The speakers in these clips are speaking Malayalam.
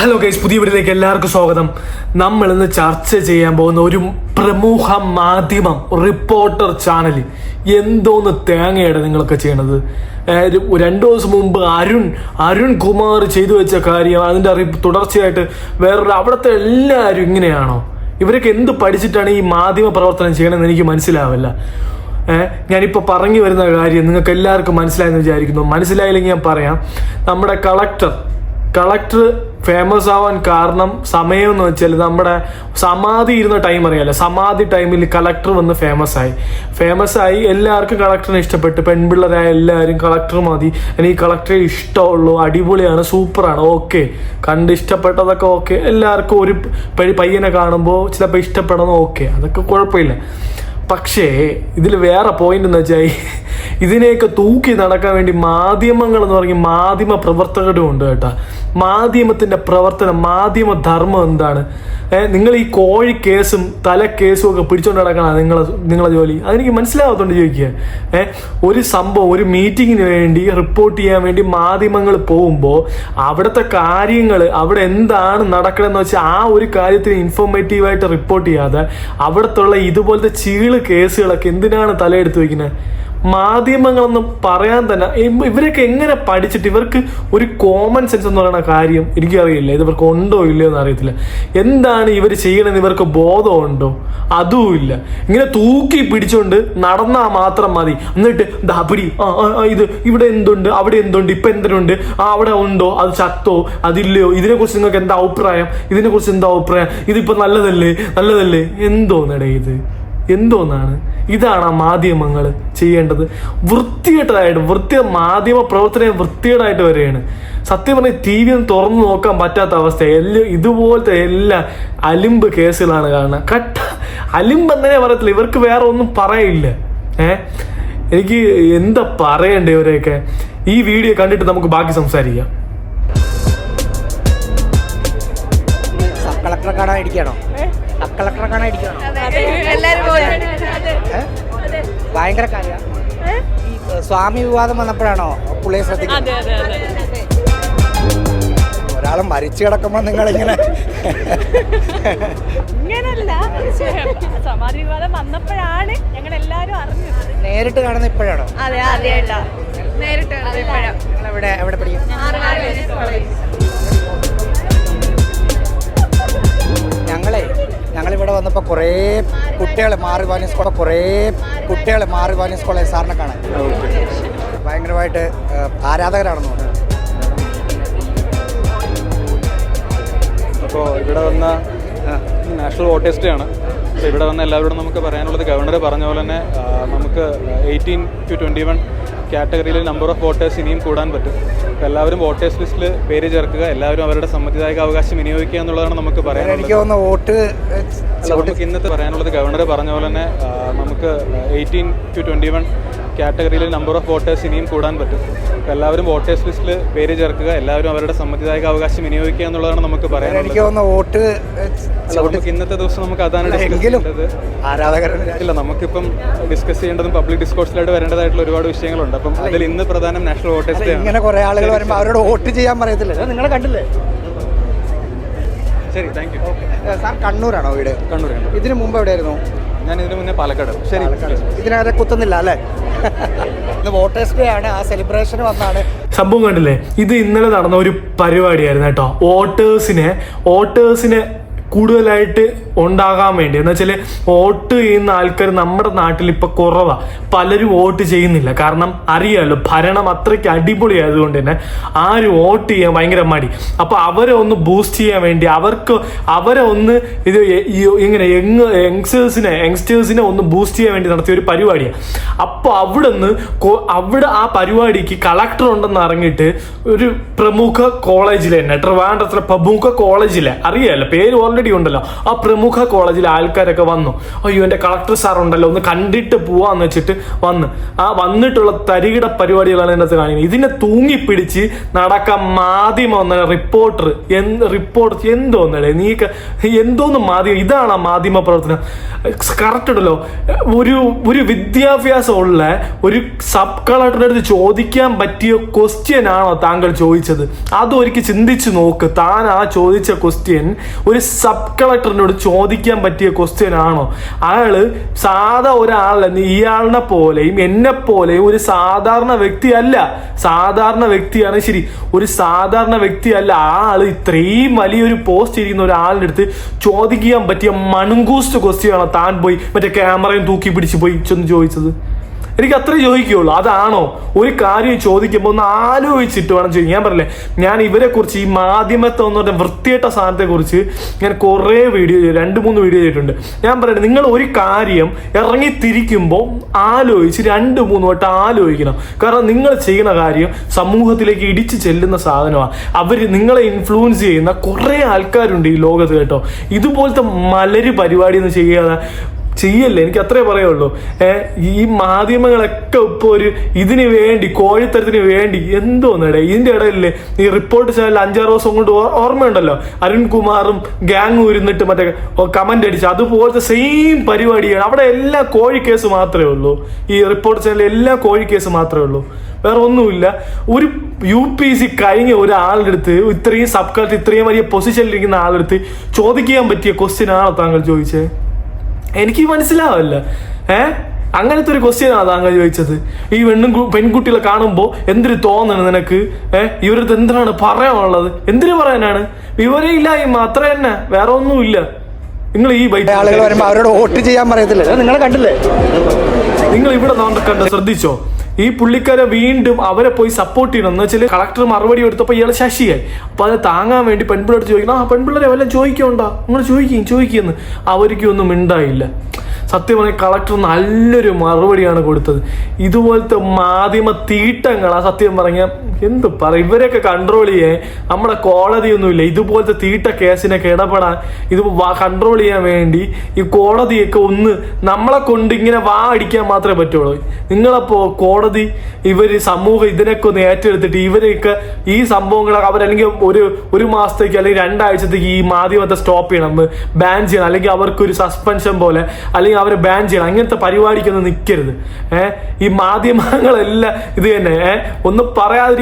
ഹലോ ഗൈസ് പുതിയ വീട്ടിലേക്ക് എല്ലാവർക്കും സ്വാഗതം. നമ്മൾ ഇന്ന് ചർച്ച ചെയ്യാൻ പോകുന്ന ഒരു പ്രമുഖ മാധ്യമം റിപ്പോർട്ടർ ചാനൽ എന്തോന്ന് തേങ്ങയുടെ നിങ്ങളൊക്കെ ചെയ്യണത്? രണ്ടു ദിവസം മുമ്പ് അരുൺ അരുൺ കുമാർ ചെയ്തു വെച്ച കാര്യം അതിന്റെ അറി തുടർച്ചയായിട്ട് വേറൊരു അവിടുത്തെ എല്ലാവരും ഇങ്ങനെയാണോ? ഇവരൊക്കെ എന്ത് പഠിച്ചിട്ടാണ് ഈ മാധ്യമ പ്രവർത്തനം ചെയ്യണമെന്ന് എനിക്ക് മനസ്സിലാവില്ല. ഞാനിപ്പോൾ പറഞ്ഞു വരുന്ന കാര്യം നിങ്ങൾക്ക് എല്ലാവർക്കും മനസ്സിലായെന്ന് വിചാരിക്കുന്നു. മനസ്സിലായില്ലെങ്കിൽ ഞാൻ പറയാം. നമ്മുടെ കളക്ടർ കളക്ടർ ഫേമസ് ആവാൻ കാരണം സമയം എന്ന് വെച്ചാൽ നമ്മുടെ സമാധി ഇരുന്ന ടൈം അറിയാലോ? സമാധി ടൈമിൽ കളക്ടർ വന്ന് ഫേമസ് ആയി. ഫേമസ് ആയി എല്ലാവർക്കും കളക്ടറിനെ ഇഷ്ടപ്പെട്ടു. പെൺപിള്ളേരായ എല്ലാവരും കളക്ടർ മതി. എനിക്ക് കളക്ടറെ ഇഷ്ടമുള്ളൂ. അടിപൊളിയാണ്. സൂപ്പറാണ് ഓക്കെ കണ്ട് ഇഷ്ടപ്പെട്ടതൊക്കെ ഓക്കെ എല്ലാവർക്കും ഒരു പയ്യനെ കാണുമ്പോൾ ചിലപ്പോൾ ഇഷ്ടപ്പെടണം ഓക്കെ അതൊക്കെ കുഴപ്പമില്ല. പക്ഷേ ഇതിൽ വേറെ പോയിന്റ് എന്ന് വെച്ചാൽ ഇതിനെയൊക്കെ തൂക്കി നടക്കാൻ വേണ്ടി മാധ്യമങ്ങൾ എന്ന് പറഞ്ഞ മാധ്യമ പ്രവർത്തകരും ഉണ്ട് കേട്ടോ. മാധ്യമത്തിന്റെ പ്രവർത്തനം മാധ്യമ ധർമ്മം എന്താണ്? നിങ്ങൾ ഈ കോഴി കേസും തല കേസും ഒക്കെ പിടിച്ചോണ്ട് നടക്കണം നിങ്ങളെ നിങ്ങളെ ജോലി. അതെനിക്ക് മനസ്സിലാവാത്തോണ്ട് ചോദിക്കുക ഏഹ് ഒരു സംഭവം ഒരു മീറ്റിങ്ങിന് വേണ്ടി റിപ്പോർട്ട് ചെയ്യാൻ വേണ്ടി മാധ്യമങ്ങൾ പോകുമ്പോൾ അവിടുത്തെ കാര്യങ്ങൾ അവിടെ എന്താണ് നടക്കണമെന്ന് വെച്ചാൽ ആ ഒരു കാര്യത്തിന് ഇൻഫോർമേറ്റീവായിട്ട് റിപ്പോർട്ട് ചെയ്യാതെ അവിടുത്തെ ഇതുപോലത്തെ ചീൾ കേസുകളൊക്കെ എന്തിനാണ് തലയെടുത്ത് വെക്കുന്നത് മാധ്യമങ്ങളൊന്നും പറയാൻ തന്നെ ഇവ- ഇവരൊക്കെ എങ്ങനെ പഠിച്ചിട്ട് ഇവർക്ക് ഒരു കോമൺ സെൻസ് എന്ന് പറയുന്ന കാര്യം എനിക്കറിയില്ല ഇത് ഇവർക്ക് ഉണ്ടോ ഇല്ലയോ എന്ന് അറിയത്തില്ല. എന്താണ് ഇവർ ചെയ്യണമെന്ന് ഇവർക്ക് ബോധമുണ്ടോ അതുമില്ല ഇങ്ങനെ തൂക്കി പിടിച്ചുകൊണ്ട് നടന്നാൽ മാത്രം മതി. എന്നിട്ട് ദാ പിടി ആ ആ, ആ, ഇത് ഇവിടെ എന്തുണ്ട്? അവിടെ എന്തുണ്ട്? ഇപ്പം എന്തിനുണ്ട്? ആ അവിടെ ഉണ്ടോ? അത് ചത്തോ? അതില്ലയോ? ഇതിനെക്കുറിച്ച് നിങ്ങൾക്ക് എന്താ അഭിപ്രായം? ഇതിനെക്കുറിച്ച് എന്താ അഭിപ്രായം? ഇതിപ്പോൾ നല്ലതല്ലേ? നല്ലതല്ലേ? എന്തോന്നടേ ഇത്? എന്തോന്നാണ്? ഇതാണ് ആ മാധ്യമങ്ങൾ ചെയ്യേണ്ടത്. വൃത്തികെട്ടതായിട്ട് വൃത്തി മാധ്യമ പ്രവർത്തനം വൃത്തികേടായിട്ട് വരികയാണ്. സത്യം പറഞ്ഞാൽ ടി വി ഒന്നും തുറന്നു നോക്കാൻ പറ്റാത്ത അവസ്ഥ എല്ലാ ഇതുപോലത്തെ എല്ലാ അലിമ്പ് കേസുകളാണ് കാണുന്നത്. കട്ട അലിമ്പ് എന്നേ പറയത്തില്ല ഇവർക്ക് വേറെ ഒന്നും പറയില്ല ഏ? എനിക്ക് എന്താ പറയണ്ടേ ഇവരെയൊക്കെ? ഈ വീഡിയോ കണ്ടിട്ട് നമുക്ക് ബാക്കി സംസാരിക്കാം. കളക്ടറെ കാണാൻ ഇരിക്കണോ കളക്ടറെ കാണാൻ ഇരിക്കണോ? ഭയങ്കര കാര്യ. ഈ സ്വാമി വിവാദം വന്നപ്പോഴാണോ പുള്ളിയെ ശ്രദ്ധിക്കുന്നത്? അതെ അതെ അതെ ഒരാൾ മരിച്ചു കിടക്കുമ്പോൾ നിങ്ങളിങ്ങനെ ഇങ്ങനല്ല. പക്ഷേ സമാധി വിവാദം വന്നപ്പോഴാണ് ഞങ്ങൾ എല്ലാരും അറിഞ്ഞത്. നേരിട്ട് കാണുന്ന ഇപ്പോഴാണോ? അതെ ആദ്യമായിട്ടാ നേരിട്ട് ഇപ്പോഴാ. നിങ്ങൾ എവിടെ എവിടെ പഠിക്കും? ഞങ്ങളെ ഞങ്ങളിവിടെ വന്നപ്പോൾ കുറേ കുട്ടികളെ മാറി വാനി സ്കൂളെ കുറേ കുട്ടികളെ മാറി വാനി സ്കൂളെ സാറിനെ കാണാൻ. ഭയങ്കരമായിട്ട് ആരാധകരാണ് ആരാധകരാണെന്ന് തോന്നുന്നു. അപ്പോൾ ഇവിടെ വന്ന നാഷണൽ വോട്ടേഴ്സ് ആണ്. ഇവിടെ വന്ന എല്ലാവരോടും നമുക്ക് പറയാനുള്ളത് ഗവർണർ പറഞ്ഞ പോലെ തന്നെ നമുക്ക് എയ്റ്റീൻ ടു ട്വന്റി വൺ കാറ്റഗറിയിൽ നമ്പർ ഓഫ് വോട്ടേഴ്സ് ഇനിയും കൂടാൻ പറ്റും. അപ്പോൾ എല്ലാവരും വോട്ടേഴ്സ് ലിസ്റ്റിൽ പേര് ചേർക്കുക എല്ലാവരും അവരുടെ സമ്മതിദായക അവകാശം വിനിയോഗിക്കുക എന്നുള്ളതാണ് നമുക്ക് എനിക്ക് പറയാനുള്ളത്. തോന്നുന്നു വോട്ട് അല്ല, നമുക്ക് ഇന്നത്തെ പറയാനുള്ളത് ഗവർണർ പറഞ്ഞ പോലെ തന്നെ ആ, നമുക്ക് എയ്റ്റീൻ ടു ട്വന്റി വൺ കാറ്റഗറിയിൽ നമ്പർ ഓഫ് വോട്ടേഴ്സ് ഇനിയും കൂടാൻ പറ്റും. അപ്പോൾ എല്ലാവരും വോട്ടേഴ്സ് ലിസ്റ്റിൽ പേര് ചേർക്കുക എല്ലാവരും അവരുടെ സമ്മതിദായക അവകാശം വിനിയോഗിക്കുക എന്നുള്ളതാണ് നമുക്ക് എനിക്ക് പറയാനുള്ളത്. തോന്നുന്നു വോട്ട് അല്ല, നമുക്ക് ഇന്നത്തെ ദിവസം നമുക്ക് അതാണ് ഡിസ്കസ് എങ്കിലും ചെയ്യേണ്ടത്. ആരാധകരുടെ ഇല്ല നമുക്കിപ്പം ഡിസ്കസ് ചെയ്യേണ്ടതും പബ്ലിക് ഡിസ്കോഴ്സിലായിട്ട് വരേണ്ടതായിട്ടുള്ള ഒരുപാട് വിഷയങ്ങളുണ്ട്. അപ്പം അതിൽ ഇന്ന് പ്രധാനം നാഷണൽ വോട്ടേഴ്സ് ഡേ ആണ് ഇങ്ങനെ കുറെ ആളുകൾ വരുമ്പോൾ അവരോട് വോട്ട് ചെയ്യാൻ പറയത്തില്ല? നിങ്ങളെ കണ്ടില്ലേ? ശരി താങ്ക് യു സാർ കണ്ണൂരാണോ വീട്? കണ്ണൂർ കണ്ണൂർ. ഇതിനു മുമ്പ് എവിടെയായിരുന്നു? ഞാൻ ഇതിനു മുന്നേ പാലക്കാട്. ശരി. ഇതിനകത്ത് കുത്തുന്നില്ല അല്ലേ? ഇന്ന് വോട്ടേഴ്സ് ഡേ ആണ് ആ സെലിബ്രേഷൻ വന്നാണ്. സംഭവം കണ്ടില്ലേ? ഇത് ഇന്നലെ നടന്ന ഒരു പരിപാടിയായിരുന്നു കേട്ടോ. വോട്ടേഴ്സിനെ വോട്ടേഴ്സിനെ കൂടുതലായിട്ട് ഉണ്ടാകാൻ വേണ്ടി. എന്ന് വെച്ചാൽ വോട്ട് ചെയ്യുന്ന ആൾക്കാർ നമ്മുടെ നാട്ടിൽ ഇപ്പൊ കുറവാ. പലരും വോട്ട് ചെയ്യുന്നില്ല. കാരണം അറിയാലോ ഭരണം അത്രയ്ക്ക് അടിപൊളിയായതുകൊണ്ട് തന്നെ ആരും വോട്ട് ചെയ്യാൻ ഭയങ്കര മടി. അപ്പൊ അവരെ ഒന്ന് ബൂസ്റ്റ് ചെയ്യാൻ വേണ്ടി അവർക്ക് അവരെ ഒന്ന് ഇത് ഇങ്ങനെ യങ് യങ്സ്റ്റേഴ്സിനെ യങ്സ്റ്റേഴ്സിനെ ഒന്ന് ബൂസ്റ്റ് ചെയ്യാൻ വേണ്ടി നടത്തിയ ഒരു പരിപാടിയാണ് അപ്പോൾ അവിടെ നിന്ന് അവിടെ ആ പരിപാടിക്ക് കളക്ടർ ഉണ്ടെന്ന് അറിഞ്ഞിട്ട് ഒരു പ്രമുഖ കോളേജിലെ തന്നെ ട്രിവാൻഡ്രത്തിലെ പ്രമുഖ കോളേജിലെ അറിയാലോ പേര് ഓൾറെഡി കണ്ണടി ഉണ്ടല്ലോ. ആ പ്രമുഖ കോളേജിൽ ആൾക്കാരൊക്കെ വന്നു. അയ്യോ എന്റെ കളക്ടർ സാർ ഉണ്ടല്ലോ ഒന്ന് കണ്ടിട്ട് പോവാന്ന് വെച്ചിട്ട് വന്ന്. ആ വന്നിട്ടുള്ള തരികിട പരിപാടികളാണ് ഇതിനകത്ത് കാണിക്കുന്നത്. ഇതിനെ തൂങ്ങിപ്പിടിച്ച് നടക്കാൻ മാധ്യമം എന്ന റിപ്പോർട്ടർ എന്ത് റിപ്പോർട്ട് ഒന്നല്ലേ? നീ എന്തോന്ന് മാധ്യമം? ഇതാണ് ആ മാധ്യമ പ്രവർത്തനം. കറക്റ്റ് ഉണ്ടല്ലോ. ഒരു ഒരു വിദ്യാഭ്യാസം ഉള്ള ഒരു സബ് കളക്ടറുടെ അടുത്ത് ചോദിക്കാൻ പറ്റിയ ക്വസ്റ്റ്യൻ ആണോ താങ്കൾ ചോദിച്ചത്? അത് ഒരിക്കൽ ചിന്തിച്ചു നോക്ക്. താൻ ആ ചോദിച്ച ക്വസ്റ്റ്യൻ ഒരു സബ് കളക്ടറിനോട് ചോദിക്കാൻ പറ്റിയ ക്വസ്റ്റ്യൻ ആണോ? അയാൾ സാധാ ഒരാളല്ല ഇയാളിനെ പോലെയും എന്നെ പോലെയും ഒരു സാധാരണ വ്യക്തിയല്ല. സാധാരണ വ്യക്തിയാണ് ശരി. ഒരു സാധാരണ വ്യക്തിയല്ല. ആൾ ഇത്രയും വലിയൊരു പോസ്റ്റ് ഇരിക്കുന്ന ഒരാളുടെ അടുത്ത് ചോദിക്കാൻ പറ്റിയ മണുങ്കൂസ്റ്റ് ക്വസ്റ്റ്യൻ ആണോ? താൻ പോയി മറ്റേ ക്യാമറയും തൂക്കി പിടിച്ച് പോയി ചെന്ന് ചോദിച്ചത്. എനിക്ക് അത്രേ ചോദിക്കുകയുള്ളൂ. അതാണോ? ഒരു കാര്യം ചോദിക്കുമ്പോൾ ഒന്ന് ആലോചിച്ചിട്ട് വേണം ചോദിക്കും ഞാൻ പറഞ്ഞില്ലേ ഞാൻ ഇവരെ കുറിച്ച് ഈ മാധ്യമത്തെ എന്ന് പറഞ്ഞ വൃത്തിയേട്ട സാധനത്തെ കുറിച്ച് ഞാൻ കുറേ വീഡിയോ രണ്ട് മൂന്ന് വീഡിയോ ചെയ്തിട്ടുണ്ട്. ഞാൻ പറയുന്നത് നിങ്ങൾ ഒരു കാര്യം ഇറങ്ങി തിരിക്കുമ്പോൾ ആലോചിച്ച് രണ്ട് മൂന്ന് വട്ടം ആലോചിക്കണം. കാരണം നിങ്ങൾ ചെയ്യുന്ന കാര്യം സമൂഹത്തിലേക്ക് ഇടിച്ചു ചെല്ലുന്ന സാധനമാണ് അവർ നിങ്ങളെ ഇൻഫ്ലുവൻസ് ചെയ്യുന്ന കുറേ ആൾക്കാരുണ്ട് ഈ ലോകത്ത് കേട്ടോ. ഇതുപോലത്തെ മലര് പരിപാടി ഒന്നും ചെയ്യാതെ ചെയ്യല്ലേ? എനിക്ക് അത്രേ പറയുള്ളൂ. ഈ മാധ്യമങ്ങളൊക്കെ ഇപ്പോൾ ഒരു ഇതിന് വേണ്ടി കോഴിത്തരത്തിന് വേണ്ടി എന്തോ എന്തോന്നടേ? ഇതിന്റെ ഇടയില്ലേ ഈ റിപ്പോർട്ട് ചാനൽ അഞ്ചാറ് ദിവസം കൊണ്ട് ഓർമ്മയുണ്ടല്ലോ? അരുൺകുമാറും ഗ്യാങ് ഉരുന്നിട്ട് മറ്റേ കമന്റ് അടിച്ച്. അതുപോലത്തെ സെയിം പരിപാടിയാണ്. അവിടെ എല്ലാ കോഴി കേസ് മാത്രമേ ഉള്ളൂ. ഈ റിപ്പോർട്ട് ചാനൽ എല്ലാ കോഴി കേസ് മാത്രമേ ഉള്ളൂ. വേറെ ഒന്നുമില്ല. ഒരു യു പി സി കഴിഞ്ഞ ഒരാളുടെ അടുത്ത് ഇത്രയും സബ് കളക്ടർ ഇത്രയും വലിയ പൊസിഷനിലിരിക്കുന്ന ആളുടെ അടുത്ത് ചോദിക്കാൻ പറ്റിയ ക്വസ്റ്റ്യൻ ആണോ താങ്കൾ ചോദിച്ചത് എനിക്ക് മനസ്സിലാവല്ല. ഏ? അങ്ങനത്തെ ഒരു ക്വസ്റ്റ്യൻ ആണ് താങ്കൾ ചോദിച്ചത്? ഈ പെണ്ണും പെൺകുട്ടികളെ കാണുമ്പോൾ എന്തിനു തോന്നണം നിനക്ക്? ഏ? ഇവരത് എന്തിനാണ് പറയാനുള്ളത്? എന്തിനു പറയാനാണ്? വിവരമില്ലായ്മ അത്ര തന്നെ. വേറെ ഒന്നുമില്ല. നിങ്ങൾ ഈ ബൈക്ക് ആളുകൾ വരുമ്പോൾ അവരോട് വോട്ട് ചെയ്യാൻ പറയത്തില്ല. നിങ്ങൾ കണ്ടില്ലേ? നിങ്ങൾ ഇവിടെ കണ്ട ശ്രദ്ധിച്ചോ? ഈ പുള്ളിക്കാരെ വീണ്ടും അവരെ പോയി സപ്പോർട്ട് ചെയ്യണം. എന്ന് വെച്ചാൽ കളക്ടർ മറുപടി എടുത്തപ്പോൾ ഇയാൾ ശശിയായി. അപ്പോൾ അത് താങ്ങാൻ വേണ്ടി പെൺപിള്ളേർ ചോദിക്കണം. ആ പെൺപിള്ളേരെ വല്ല ചോദിക്കണ്ട? നിങ്ങൾ ചോദിക്കും ചോദിക്കുമെന്ന് അവർക്കൊന്നും ഒന്നും മിണ്ടായില്ല. സത്യം പറഞ്ഞാൽ കളക്ടർ നല്ലൊരു മറുപടിയാണ് കൊടുത്തത്. ഇതുപോലത്തെ മാധ്യമ തീട്ടങ്ങളാണ് സത്യം പറഞ്ഞ എന്ത് പറ ഇവരെയൊക്കെ കൺട്രോൾ ചെയ്യേ. നമ്മുടെ കോടതിയൊന്നുമില്ല. ഇതുപോലത്തെ തീട്ട കേസിനൊക്കെ ഇടപെടാൻ ഇത് കൺട്രോൾ ചെയ്യാൻ വേണ്ടി ഈ കോടതിയൊക്കെ ഒന്ന് നമ്മളെ കൊണ്ട് ഇങ്ങനെ വാ അടിക്കാൻ മാത്രമേ പറ്റുള്ളൂ. നിങ്ങളപ്പോ കോടതി ഇവർ സമൂഹം ഇതിനൊക്കെ ഒന്ന് ഏറ്റെടുത്തിട്ട് ഇവരെയൊക്കെ ഈ സംഭവങ്ങളൊക്കെ അവരല്ലെങ്കിൽ ഒരു ഒരു മാസത്തേക്ക് അല്ലെങ്കിൽ രണ്ടാഴ്ചത്തേക്ക് ഈ മാധ്യമത്തെ സ്റ്റോപ്പ് ചെയ്യണം ബാൻ ചെയ്യണം. അല്ലെങ്കിൽ അവർക്ക് ഒരു സസ്പെൻഷൻ പോലെ അല്ലെങ്കിൽ അവരെ ബാൻ ചെയ്യണം. അങ്ങനത്തെ പരിപാടിക്കൊന്നും നിൽക്കരുത് ഏഹ് ഈ മാധ്യമങ്ങളെല്ലാം ഇത് തന്നെ. ഏഹ് ഒന്ന്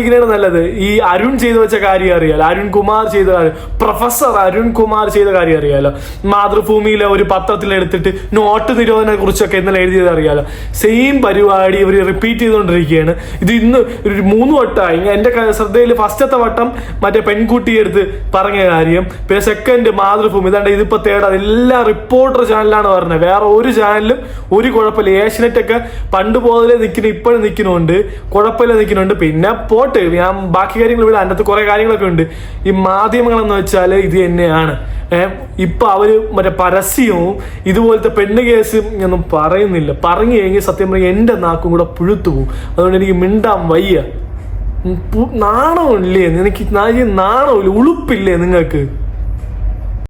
പറയാതിരിക്കുന്നതാണ് നല്ലത്. ഈ അരുൺ ചെയ്തു വെച്ച കാര്യം അറിയാലോ. അരുൺ കുമാർ ചെയ്ത കാര്യം. പ്രൊഫസർ അരുൺ കുമാർ ചെയ്ത കാര്യം അറിയാലോ. മാതൃഭൂമിയിലെ ഒരു പത്രത്തിൽ എടുത്തിട്ട് നോട്ട് നിരോധനെ കുറിച്ചൊക്കെ ഇന്നലെ എഴുതിയത് അറിയാലോ. സെയിം പരിപാടി ഇവർ റിപ്പീറ്റ് ചെയ്തുകൊണ്ടിരിക്കുകയാണ്. ഇത് ഇന്ന് ഒരു മൂന്ന് വട്ടമായി. എന്റെ ശ്രദ്ധയിൽ ഫസ്റ്റത്തെ വട്ടം മറ്റേ പെൺകുട്ടി എടുത്ത് പറഞ്ഞ കാര്യം. പിന്നെ സെക്കൻഡ് മാതൃഭൂമി. ഇതാണ്ട് ഇതിപ്പോ തേടാ എല്ലാ റിപ്പോർട്ടർ ചാനലാണ് പറഞ്ഞത്. വേറെ ഒരു ചാനലും ഒരു കുഴപ്പമില്ല. ഏഷ്യനെറ്റ് ഒക്കെ പണ്ട് പോകലെ നിൽക്കുന്നു ഇപ്പോഴും നിൽക്കുന്നുണ്ട് കുഴപ്പമില്ല നിൽക്കുന്നുണ്ട് പിന്നെ പോട്ട്. ഞാൻ ബാക്കി കാര്യങ്ങൾ ഇവിടെ അതിനകത്ത് കുറെ കാര്യങ്ങളൊക്കെ ഉണ്ട്. ഈ മാധ്യമങ്ങളെന്ന് വെച്ചാൽ ഇത് തന്നെയാണ്. ഇപ്പൊ അവർ മറ്റേ പരസ്യവും ഇതുപോലത്തെ പെണ്ണ് കേസും ഒന്നും പറയുന്നില്ല. പറഞ്ഞു കഴിഞ്ഞാൽ സത്യം പറഞ്ഞാൽ എന്റെ നാക്കും കൂടെ പുഴുത്തു പോകും. അതുകൊണ്ട് എനിക്ക് മിണ്ടാൻ വയ്യ. നാണമില്ലേ നിനക്ക് നാ- നാണമില്ല ഉളുപ്പില്ലേ നിങ്ങൾക്ക്?